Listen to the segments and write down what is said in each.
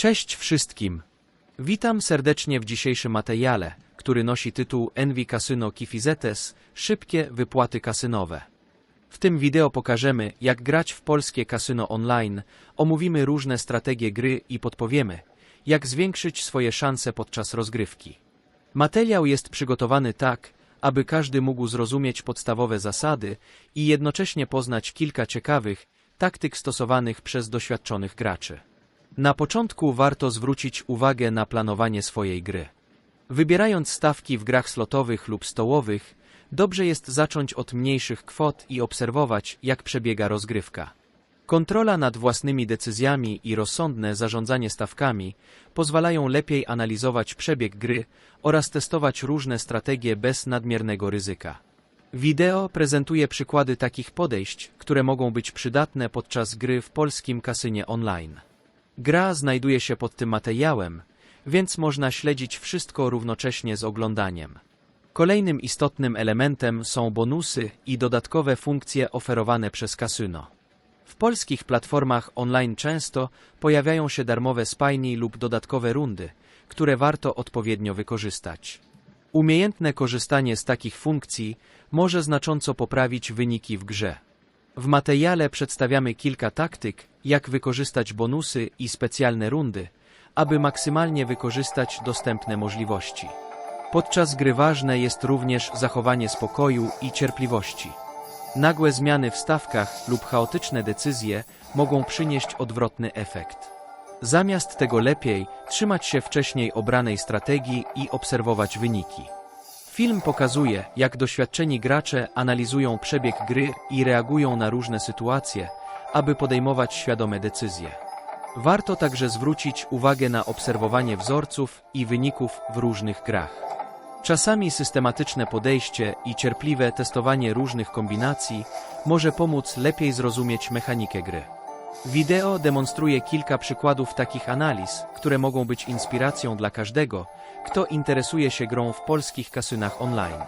Cześć wszystkim! Witam serdecznie w dzisiejszym materiale, który nosi tytuł Envy Casino Kifizetes – Szybkie wypłaty kasynowe. W tym wideo pokażemy, jak grać w polskie kasyno online, omówimy różne strategie gry i podpowiemy, jak zwiększyć swoje szanse podczas rozgrywki. Materiał jest przygotowany tak, aby każdy mógł zrozumieć podstawowe zasady i jednocześnie poznać kilka ciekawych taktyk stosowanych przez doświadczonych graczy. Na początku warto zwrócić uwagę na planowanie swojej gry. Wybierając stawki w grach slotowych lub stołowych, dobrze jest zacząć od mniejszych kwot i obserwować, jak przebiega rozgrywka. Kontrola nad własnymi decyzjami i rozsądne zarządzanie stawkami pozwalają lepiej analizować przebieg gry oraz testować różne strategie bez nadmiernego ryzyka. Wideo prezentuje przykłady takich podejść, które mogą być przydatne podczas gry w polskim kasynie online. Gra znajduje się pod tym materiałem, więc można śledzić wszystko równocześnie z oglądaniem. Kolejnym istotnym elementem są bonusy i dodatkowe funkcje oferowane przez kasyno. W polskich platformach online często pojawiają się darmowe spajni lub dodatkowe rundy, które warto odpowiednio wykorzystać. Umiejętne korzystanie z takich funkcji może znacząco poprawić wyniki w grze. W materiale przedstawiamy kilka taktyk, jak wykorzystać bonusy i specjalne rundy, aby maksymalnie wykorzystać dostępne możliwości. Podczas gry ważne jest również zachowanie spokoju i cierpliwości. Nagłe zmiany w stawkach lub chaotyczne decyzje mogą przynieść odwrotny efekt. Zamiast tego lepiej trzymać się wcześniej obranej strategii i obserwować wyniki. Film pokazuje, jak doświadczeni gracze analizują przebieg gry i reagują na różne sytuacje, aby podejmować świadome decyzje. Warto także zwrócić uwagę na obserwowanie wzorców i wyników w różnych grach. Czasami systematyczne podejście i cierpliwe testowanie różnych kombinacji może pomóc lepiej zrozumieć mechanikę gry. Wideo demonstruje kilka przykładów takich analiz, które mogą być inspiracją dla każdego, kto interesuje się grą w polskich kasynach online.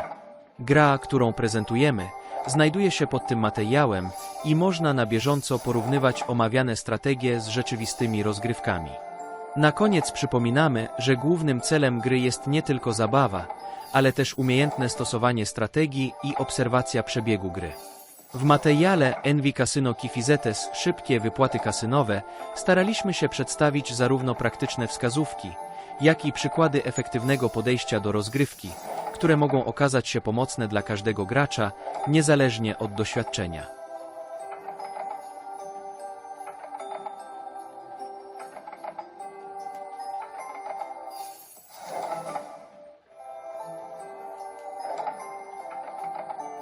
Gra, którą prezentujemy, znajduje się pod tym materiałem i można na bieżąco porównywać omawiane strategie z rzeczywistymi rozgrywkami. Na koniec przypominamy, że głównym celem gry jest nie tylko zabawa, ale też umiejętne stosowanie strategii i obserwacja przebiegu gry. W materiale Envy Casino Kifizetes Szybkie wypłaty kasynowe staraliśmy się przedstawić zarówno praktyczne wskazówki, jak i przykłady efektywnego podejścia do rozgrywki, które mogą okazać się pomocne dla każdego gracza, niezależnie od doświadczenia.